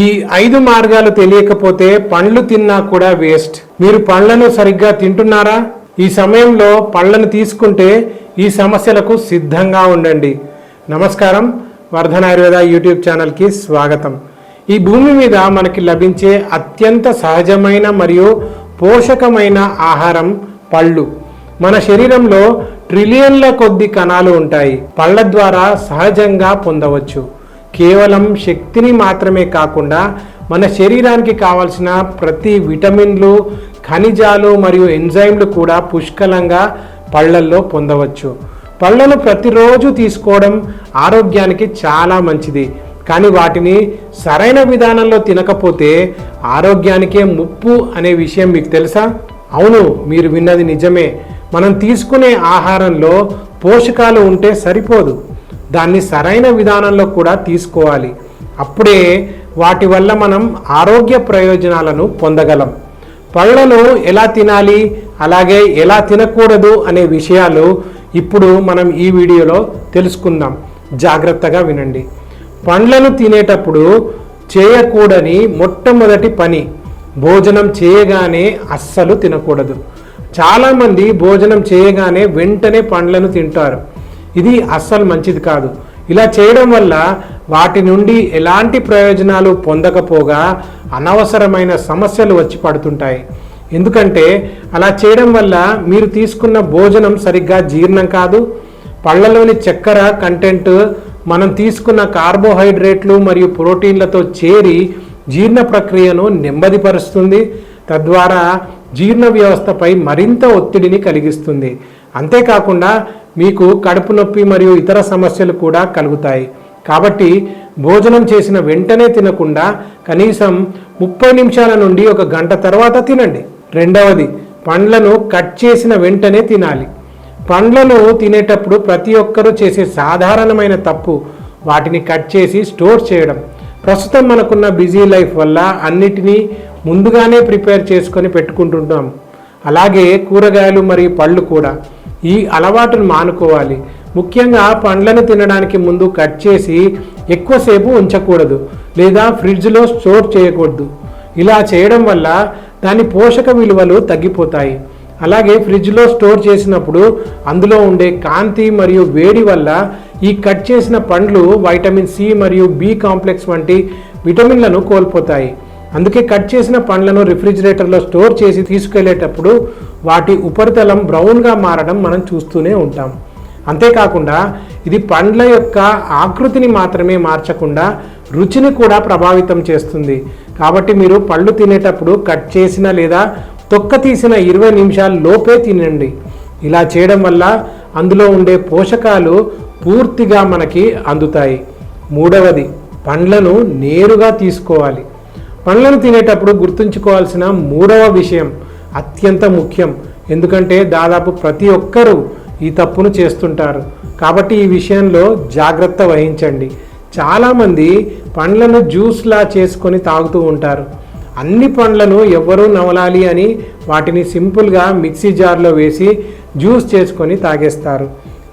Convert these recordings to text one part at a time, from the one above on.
ఈ ఐదు మార్గాలు తెలియకపోతే పండ్లు తిన్నా కూడా వేస్ట్. మీరు పండ్లను సరిగ్గా తింటున్నారా? ఈ సమయంలో పళ్ళను తీసుకుంటే ఈ సమస్యలకు సిద్ధంగా ఉండండి. నమస్కారం. వర్ధన ఆయుర్వేద యూట్యూబ్ ఛానల్కి స్వాగతం. ఈ భూమి మీద మనకి లభించే అత్యంత సహజమైన మరియు పోషకమైన ఆహారం పళ్ళు. మన శరీరంలో ట్రిలియన్ల కొద్ది కణాలు ఉంటాయి. పళ్ళ ద్వారా సహజంగా పొందవచ్చు. కేవలం శక్తిని మాత్రమే కాకుండా మన శరీరానికి కావలసిన ప్రతి విటమిన్లు ఖనిజాలు మరియు ఎంజైమ్లు కూడా పుష్కలంగా పళ్ళల్లో పొందవచ్చు. పళ్ళను ప్రతిరోజు తీసుకోవడం ఆరోగ్యానికి చాలా మంచిది. కానీ వాటిని సరైన విధానంలో తినకపోతే ఆరోగ్యానికే ముప్పు అనే విషయం మీకు తెలుసా? అవును మీరు విన్నది నిజమే. మనం తీసుకునే ఆహారంలో పోషకాలు ఉంటే సరిపోదు. దాన్ని సరైన విధానంలో కూడా తీసుకోవాలి. అప్పుడే వాటి వల్ల మనం ఆరోగ్య ప్రయోజనాలను పొందగలం. పళ్ళను ఎలా తినాలి అలాగే ఎలా తినకూడదు అనే విషయాలు ఇప్పుడు మనం ఈ వీడియోలో తెలుసుకుందాం. జాగ్రత్తగా వినండి. పండ్లను తినేటప్పుడు చేయకూడని మొట్టమొదటి పని భోజనం చేయగానే అస్సలు తినకూడదు. చాలామంది భోజనం చేయగానే వెంటనే పండ్లను తింటారు. ఇది అస్సలు మంచిది కాదు. ఇలా చేయడం వల్ల వాటి నుండి ఎలాంటి ప్రయోజనాలు పొందకపోగా అనవసరమైన సమస్యలు వచ్చి పడుతుంటాయి. ఎందుకంటే అలా చేయడం వల్ల మీరు తీసుకున్న భోజనం సరిగ్గా జీర్ణం కాదు. పళ్ళలోని చక్కెర కంటెంట్ మనం తీసుకున్న కార్బోహైడ్రేట్లు మరియు ప్రోటీన్లతో చేరి జీర్ణ ప్రక్రియను నెమ్మదిపరుస్తుంది. తద్వారా జీర్ణ వ్యవస్థపై మరింత ఒత్తిడిని కలిగిస్తుంది. అంతేకాకుండా మీకు కడుపు నొప్పి మరియు ఇతర సమస్యలు కూడా కలుగుతాయి. కాబట్టి భోజనం చేసిన వెంటనే తినకుండా కనీసం ముప్పై నిమిషాల నుండి ఒక గంట తర్వాత తినండి. రెండవది పండ్లను కట్ చేసిన వెంటనే తినాలి. పండ్లను తినేటప్పుడు ప్రతి ఒక్కరూ చేసే సాధారణమైన తప్పు వాటిని కట్ చేసి స్టోర్ చేయడం. ప్రస్తుతం మనకున్న బిజీ లైఫ్ వల్ల అన్నిటినీ ముందుగానే ప్రిపేర్ చేసుకొని పెట్టుకుంటుంటాం. అలాగే కూరగాయలు మరియు పళ్ళు కూడా. ఈ అలవాటును మానుకోవాలి. ముఖ్యంగా పండ్లను తినడానికి ముందు కట్ చేసి ఎక్కువసేపు ఉంచకూడదు లేదా ఫ్రిడ్జ్లో స్టోర్ చేయకూడదు. ఇలా చేయడం వల్ల దాని పోషక విలువలు తగ్గిపోతాయి. అలాగే ఫ్రిడ్జ్లో స్టోర్ చేసినప్పుడు అందులో ఉండే కాంతి మరియు వేడి వల్ల ఈ కట్ చేసిన పండ్లు వైటమిన్ సి మరియు బి కాంప్లెక్స్ వంటి విటమిన్లను కోల్పోతాయి. అందుకే కట్ చేసిన పండ్లను రిఫ్రిజిరేటర్లో స్టోర్ చేసి తీసుకెళ్ళేటప్పుడు వాటి ఉపరితలం బ్రౌన్గా మారడం మనం చూస్తూనే ఉంటాం. అంతేకాకుండా ఇది పండ్ల యొక్క ఆకృతిని మాత్రమే మార్చకుండా రుచిని కూడా ప్రభావితం చేస్తుంది. కాబట్టి మీరు పళ్ళు తినేటప్పుడు కట్ చేసిన లేదా తొక్క తీసిన ఇరవై నిమిషాల లోపే తినండి. ఇలా చేయడం వల్ల అందులో ఉండే పోషకాలు పూర్తిగా మనకి అందుతాయి. మూడవది పండ్లను నేరుగా తీసుకోవాలి. పండ్లను తినేటప్పుడు గుర్తుంచుకోవాల్సిన మూడవ విషయం అత్యంత ముఖ్యం. ఎందుకంటే దాదాపు ప్రతి ఒక్కరూ ఈ తప్పును చేస్తుంటారు. కాబట్టి ఈ విషయంలో జాగ్రత్త వహించండి. చాలామంది పండ్లను జ్యూస్లా చేసుకొని తాగుతూ ఉంటారు. అన్ని పండ్లను ఎవ్వరూ నవలాలి అని వాటిని సింపుల్గా మిక్సీ జార్లో వేసి జ్యూస్ చేసుకొని తాగేస్తారు.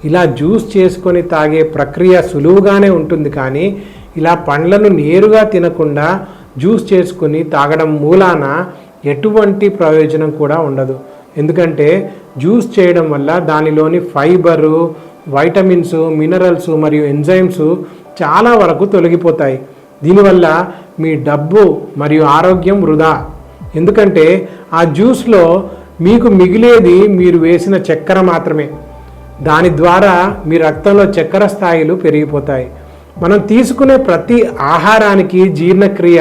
ఇలా జ్యూస్ చేసుకొని తాగే ప్రక్రియ సులువుగానే ఉంటుంది కానీ ఇలా పండ్లను నేరుగా తినకుండా జ్యూస్ చేసుకుని తాగడం మూలాన ఎటువంటి ప్రయోజనం కూడా ఉండదు. ఎందుకంటే జ్యూస్ చేయడం వల్ల దానిలోని ఫైబరు వైటమిన్స్ మినరల్స్ మరియు ఎంజైమ్స్ చాలా వరకు తొలగిపోతాయి. దీనివల్ల మీ డబ్బు మరియు ఆరోగ్యం వృధా. ఎందుకంటే ఆ జ్యూస్లో మీకు మిగిలేది మీరు వేసిన చక్కెర మాత్రమే. దాని ద్వారా మీ రక్తంలో చక్కెర స్థాయిలు పెరిగిపోతాయి. మనం తీసుకునే ప్రతి ఆహారానికి జీర్ణక్రియ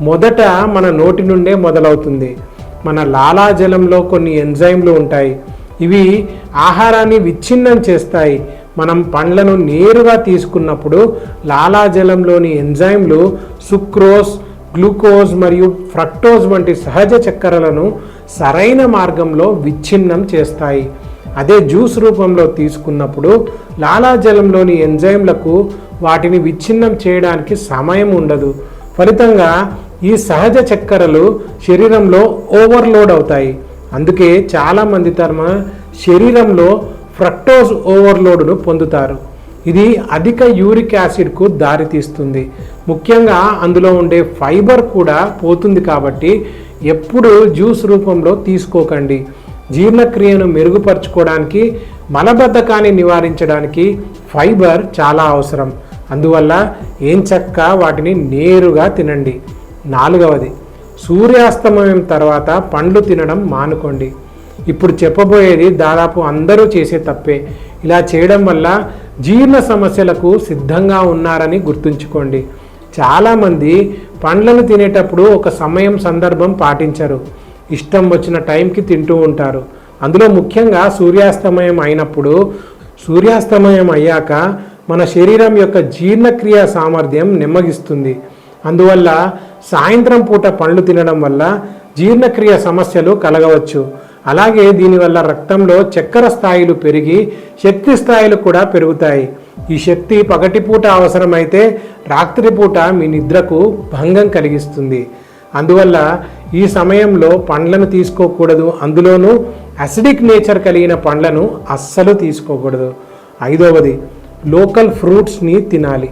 మొదట మన నోటి నుండే మొదలవుతుంది. మన లాలాజలంలో కొన్ని ఎంజైమ్లు ఉంటాయి. ఇవి ఆహారాన్ని విచ్ఛిన్నం చేస్తాయి. మనం పండ్లను నేరుగా తీసుకున్నప్పుడు లాలాజలంలోని ఎంజైమ్లు సుక్రోజ్ గ్లూకోజ్ మరియు ఫ్రక్టోజ్ వంటి సహజ చక్కెరలను సరైన మార్గంలో విచ్ఛిన్నం చేస్తాయి. అదే జ్యూస్ రూపంలో తీసుకున్నప్పుడు లాలాజలంలోని ఎంజైమ్లకు వాటిని విచ్ఛిన్నం చేయడానికి సమయం ఉండదు. ఫలితంగా ఈ సహజ చక్కెరలు శరీరంలో ఓవర్లోడ్ అవుతాయి. అందుకే చాలామంది తమ శరీరంలో ఫ్రక్టోజ్ ఓవర్లోడ్ను పొందుతారు. ఇది అధిక యూరిక్ యాసిడ్కు దారితీస్తుంది. ముఖ్యంగా అందులో ఉండే ఫైబర్ కూడా పోతుంది కాబట్టి ఎప్పుడు జ్యూస్ రూపంలో తీసుకోకండి. జీర్ణక్రియను మెరుగుపరచుకోవడానికి మలబద్ధకాన్ని నివారించడానికి ఫైబర్ చాలా అవసరం. అందువల్ల ఏం చక్క వాటిని నేరుగా తినండి. నాలుగవది సూర్యాస్తమయం తర్వాత పండ్లు తినడం మానుకోండి. ఇప్పుడు చెప్పబోయేది దాదాపు అందరూ చేసే తప్పే. ఇలా చేయడం వల్ల జీర్ణ సమస్యలకు సిద్ధంగా ఉన్నారని గుర్తుంచుకోండి. చాలామంది పండ్లను తినేటప్పుడు ఒక సమయం సందర్భం పాటించరు. ఇష్టం వచ్చిన టైంకి తింటూ ఉంటారు. అందులో ముఖ్యంగా సూర్యాస్తమయం అయినప్పుడు సూర్యాస్తమయం అయ్యాక మన శరీరం యొక్క జీర్ణక్రియ సామర్థ్యం నెమ్మగిస్తుంది అందువల్ల సాయంత్రం పూట పండ్లు తినడం వల్ల జీర్ణక్రియ సమస్యలు కలగవచ్చు. అలాగే దీనివల్ల రక్తంలో చక్కెర స్థాయిలు పెరిగి శక్తి స్థాయిలు కూడా పెరుగుతాయి. ఈ శక్తి పగటిపూట అవసరమైతే రాత్రిపూట మీ నిద్రకు భంగం కలిగిస్తుంది. అందువల్ల ఈ సమయంలో పండ్లను తీసుకోకూడదు. అందులోనూ అసిడిక్ నేచర్ కలిగిన పండ్లను అస్సలు తీసుకోకూడదు. ఐదవది లోకల్ ఫ్రూట్స్ని తినాలి.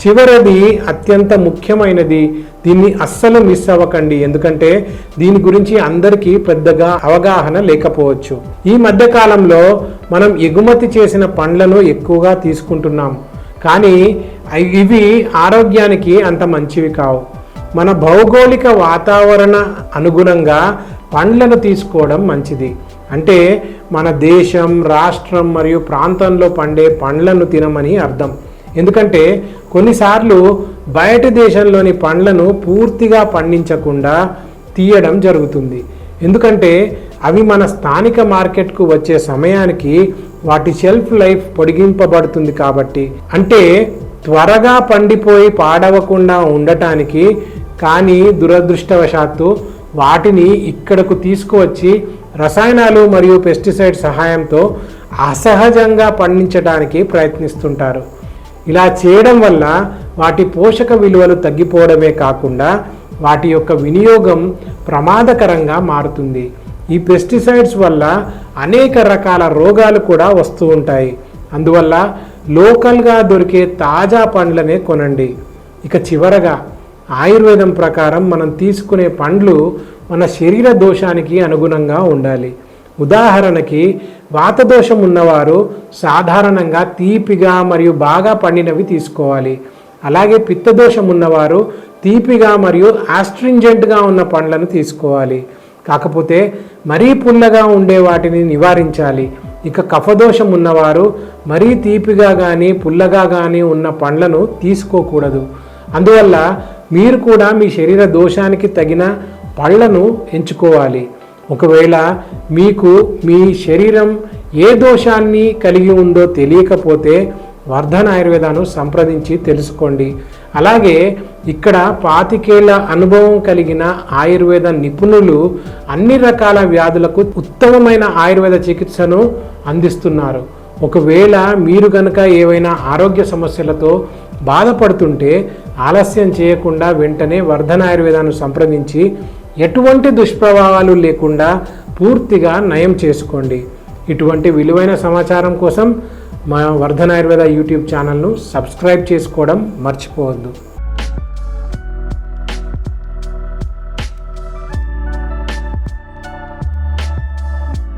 చివరిది అత్యంత ముఖ్యమైనది దీన్ని అస్సలు మిస్ అవ్వకండి. ఎందుకంటే దీని గురించి అందరికీ పెద్దగా అవగాహన లేకపోవచ్చు. ఈ మధ్య కాలంలో మనం ఎగుమతి చేసిన పండ్లను ఎక్కువగా తీసుకుంటున్నాం. కానీ ఇవి ఆరోగ్యానికి అంత మంచివి కావు. మన భౌగోళిక వాతావరణ అనుగుణంగా పండ్లను తీసుకోవడం మంచిది. అంటే మన దేశం రాష్ట్రం మరియు ప్రాంతంలో పండే పండ్లను తినమని అర్థం. ఎందుకంటే కొన్నిసార్లు బయట దేశంలోని పండ్లను పూర్తిగా పండించకుండా తీయడం జరుగుతుంది. ఎందుకంటే అవి మన స్థానిక మార్కెట్కు వచ్చే సమయానికి వాటి షెల్ఫ్ లైఫ్ పొడిగింపబడుతుంది కాబట్టి. అంటే త్వరగా పండిపోయి పాడవకుండా ఉండటానికి కానీ దురదృష్టవశాత్తు వాటిని ఇక్కడకు తీసుకువచ్చి రసాయనాలు మరియు పెస్టిసైడ్ సహాయంతో అసహజంగా పండించడానికి ప్రయత్నిస్తుంటారు. ఇలా చేయడం వల్ల వాటి పోషక విలువలు తగ్గిపోవడమే కాకుండా వాటి యొక్క వినియోగం ప్రమాదకరంగా మారుతుంది. ఈ పెస్టిసైడ్స్ వల్ల అనేక రకాల రోగాలు కూడా వస్తూ ఉంటాయి. అందువల్ల లోకల్గా దొరికే తాజా పండ్లనే కొనండి. ఇక చివరగా ఆయుర్వేదం ప్రకారం మనం తీసుకునే పండ్లు మన శరీర దోషానికి అనుగుణంగా ఉండాలి. ఉదాహరణకి వాతదోషం ఉన్నవారు సాధారణంగా తీపిగా మరియు బాగా పండినవి తీసుకోవాలి. అలాగే పిత్తదోషం ఉన్నవారు తీపిగా మరియు ఆస్ట్రింజెంట్గా ఉన్న పండ్లను తీసుకోవాలి. కాకపోతే మరీ పుల్లగా ఉండే వాటిని నివారించాలి. ఇక కఫదోషం ఉన్నవారు మరీ తీపిగా కానీ పుల్లగా కానీ ఉన్న పండ్లను తీసుకోకూడదు. అందువల్ల మీరు కూడా మీ శరీర దోషానికి తగిన పళ్ళను ఎంచుకోవాలి. ఒకవేళ మీకు మీ శరీరం ఏ దోషాన్ని కలిగి ఉందో తెలియకపోతే వర్ధన్ ఆయుర్వేదాను సంప్రదించి తెలుసుకోండి. అలాగే ఇక్కడ పాతికేళ్ళ అనుభవం కలిగిన ఆయుర్వేద నిపుణులు అన్ని రకాల వ్యాధులకు ఉత్తమమైన ఆయుర్వేద చికిత్సను అందిస్తున్నారు. ఒకవేళ మీరు కనుక ఏవైనా ఆరోగ్య సమస్యలతో బాధపడుతుంటే ఆలస్యం చేయకుండా వెంటనే వర్ధన ఆయుర్వేదాన్ని సంప్రదించి ఎటువంటి దుష్ప్రభావాలు లేకుండా పూర్తిగా నయం చేసుకోండి. ఇటువంటి విలువైన సమాచారం కోసం మా వర్ధన ఆయుర్వేద యూట్యూబ్ ఛానల్ను సబ్స్క్రైబ్ చేసుకోవడం మర్చిపోవద్దు.